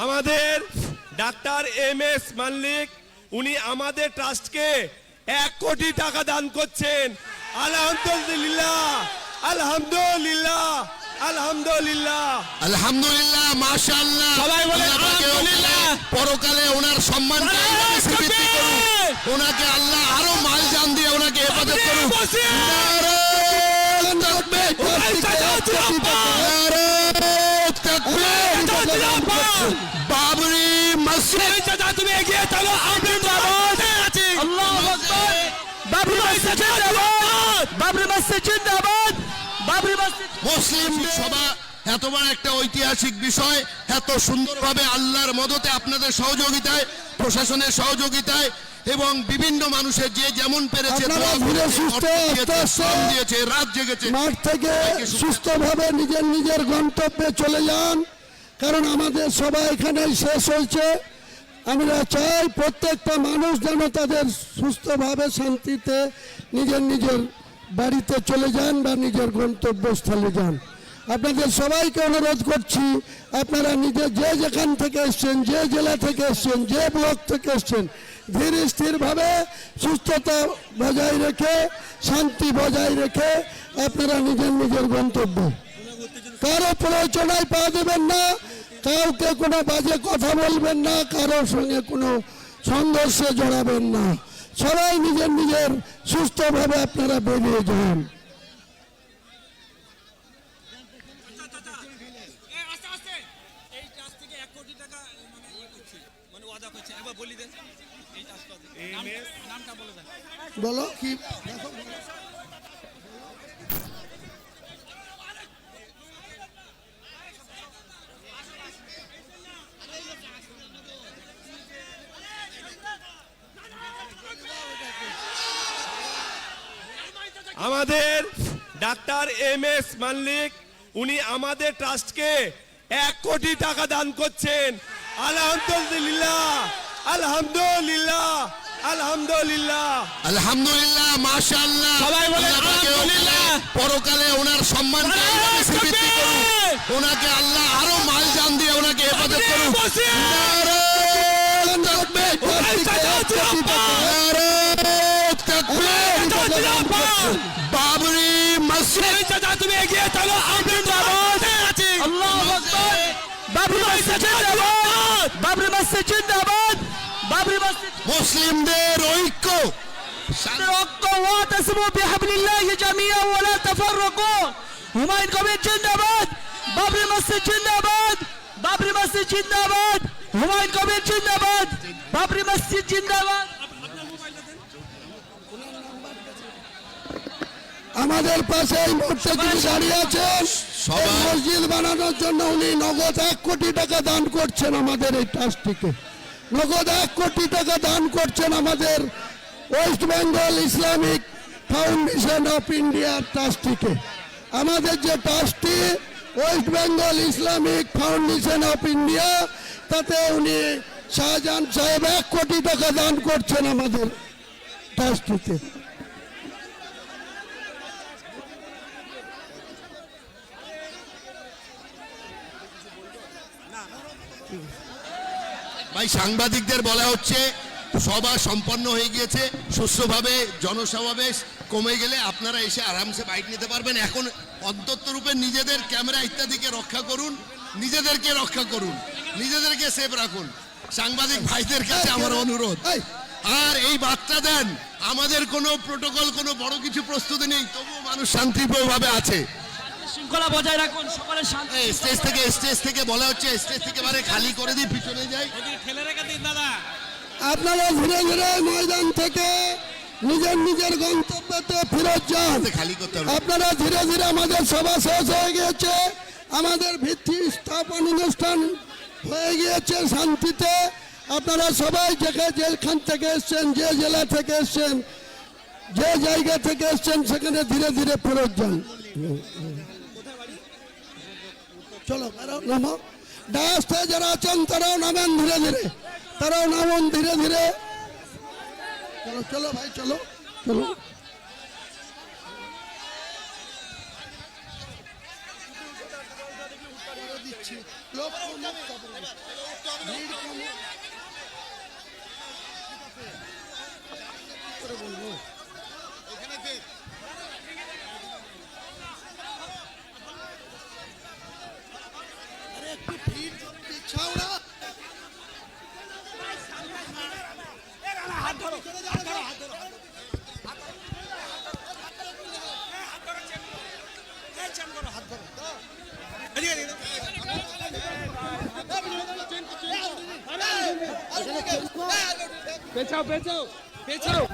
আমাদের doctor M S Mallik উনি আমাদের ট্রাস্টকে এক কোটি টাকা দান করছেন আলহামদুলিল্লাহ আলহামদুলিল্লাহ আলহামদুলিল্লাহ আলহামদুলিল্লাহ মাশাআল্লাহ সবাই বলে আল্লাহ আলহামদুলিল্লাহ। পরকালে ওনার সম্মানকে। করুন ওনাকে আল্লাহ আরও মাল জান দিয়ে ওনাকে হেফাজত করুন। তাকবীর। তাকবীর। তুমি এগিয়ে চলো আমি বাবাতে আছি। আল্লাহু বাবরি মসজিদ জিন্দাবাদ। বাবরি মসজিদ জিন্দাবাদ। বাবরি মসজিদ মুসলিম সভা এত বড় একটা ঐতিহাসিক বিষয় এত সুন্দরভাবে আল্লাহর মদতে আপনাদের সহযোগিতায় প্রশাসনের সহযোগিতায় এবং বিভিন্ন মানুষের যে যেমন পেরেছে দিয়েছে রাত জেগেছে। মাঠ থেকে সুস্থভাবে নিজের নিজের গন্তব্যে চলে যান কারণ আমাদের সবাই এখানেই শেষ হয়েছে। আমরা চাই প্রত্যেকটা মানুষ যেন তাদের সুস্থভাবে শান্তিতে নিজের নিজের বাড়িতে চলে যান বা নিজের গন্তব্যস্থলে যান। আপনাদের সবাইকে অনুরোধ করছি, আপনারা নিজে যে যেখান থেকে এসছেন, যে জেলা থেকে এসছেন, যে ব্লক থেকে এসছেন, ধীর স্থিরভাবে সুস্থতা বজায় রেখে, শান্তি বজায় রেখে আপনারা নিজের নিজের গন্তব্য। কারও প্ররোচনায় পা দেবেন না কাউকে কোনো বাজে কথা বলবেন না কারোর সঙ্গে কোনো সংঘর্ষে জড়াবেন না। সবাই নিজের নিজের সুস্থভাবে আপনারা বেরিয়ে যান। বলো কি? আমাদের ডাক্তার এম এস মাল্লিক উনি আমাদের ট্রাস্টকে এক কোটি টাকা দান করছেন। আলহামদুলিল্লাহ আলহামদুলিল্লাহ আলহামদুলিল্লাহ। আলহামদুলিল্লাহ মাশাআল্লাহ। সবাই বলে আলহামদুলিল্লাহ। পরকালে ওনার সম্মানকে নারায়ে এইভাবে স্বীকৃতি করুন। তাকবীর। ওনাকে আল্লাহ আরও মাল জান দিয়ে ওনাকে হেফাজত করুন। বাবরি মসজিদ। চাচা তুমি এগিয়ে চলো আমি আছি। আল্লাহু আকবার। বাবরি মসজিদ জিন্দাবাদ। বাবরি মসজিদ জিন্দাবাদ। বাবরি মসজিদ মুসলিমদের ঐক্য। ঐক্য ওয়াতাসিমু বিহাবলিল্লাহি জামিআন ওয়া তাফাররাকু। হুমায়ুন কবির জিন্দাবাদ। বাবরি মসজিদ জিন্দাবাদ। বাবরি মসজিদ জিন্দাবাদ। হুমায়ুন কবির জিন্দাবাদ। বাবরি মসজিদ জিন্দাবাদ। আমাদের পাশে এই মুহূর্তে যিনি দাঁড়িয়ে আছেন এই মসজিদ বানানোর জন্য উনি নগদ এক কোটি টাকা দান করছেন আমাদের এই ট্রাস্টটিকে নগদ এক কোটি টাকা দান করছেন আমাদের West Bengal Islamic Foundation of India ট্রাস্টটিকে আমাদের যে ট্রাস্টটি West Bengal Islamic Foundation of India তাতে উনি শাহজাহান সাহেব এক কোটি টাকা দান করছেন আমাদের ট্রাস্টটিতে ভাই সাংবাদিকদের বলা হচ্ছে সভা সম্পন্ন হয়ে গিয়েছে সুস্থভাবে জনসমাবেশ কমে গেলে আপনারা এসে আরামসে বাইক নিতে পারবেন। এখন অন্তত রূপে নিজেদের ক্যামেরা ইত্যাদিকে রক্ষা করুন নিজেদেরকে রক্ষা করুন নিজেদেরকে সেভ রাখুন। সাংবাদিক ভাইদের কাছে আমার অনুরোধ। আর এই বার্তা দেন আমাদের কোনো প্রোটোকল কোনো বড় কিছু প্রস্তুতি নেই তবুও মানুষ শান্তিপ্রিয়ভাবে আছে। শৃঙ্খলা বজায় রাখুন সকলের শান্তি এই স্টেজ থেকে স্টেজ থেকে বলা হচ্ছে স্টেজ থেকে বারে খালি করে দিই পিছনে যাই। আপনারা ধীরে ধীরে ময়দান থেকে নিজের নিজের গন্তব্যতে ফেরত যান। খালি করতে আপনারা ধীরে ধীরে আমাদের সভা শেষ হয়ে গিয়েছে। আমাদের ভিত্তি স্থাপন অনুষ্ঠান হয়ে গিয়েছে শান্তিতে। আপনারা সবাই যেখানে যেখান থেকে এসছেন যে জেলা থেকে এসছেন যে জায়গা থেকে এসছেন সেখানে ধীরে ধীরে ফেরত যান। চলো নামো। ডায়াসে যারা আছেন, তারাও নামেন ধীরে ধীরে। তারাও নামুন ধীরে ধীরে। চলো চলো ভাই, চলো চলো। লোক পেছাও পেছাও পেছাও।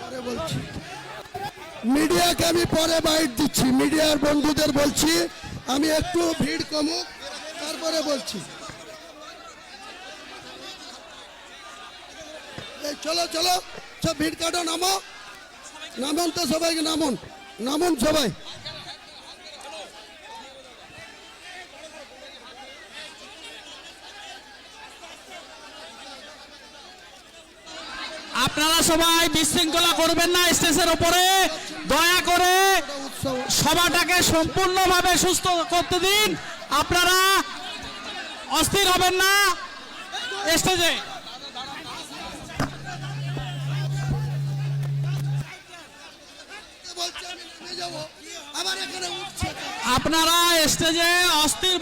পরে বলছি মিডিয়াকে আমি পরে বাইট দিচ্ছি, মিডিয়ার বন্ধুদের বলছি, আমি একটু ভিড় কমুক, তারপরে বলছি। চলো চলো, সব ভিড় কাটো, নামো। নামুন তো সবাইকে, নামুন নামুন সবাই। আপনারা সবাই বিশৃঙ্খলা করবেন না স্টেজের উপরে দয়া করে সভাটাকে সম্পূর্ণভাবে সুস্থ করতে দিন। আপনারা অস্থির হবেন না স্টেজে। আপনারা স্টেজে অস্থির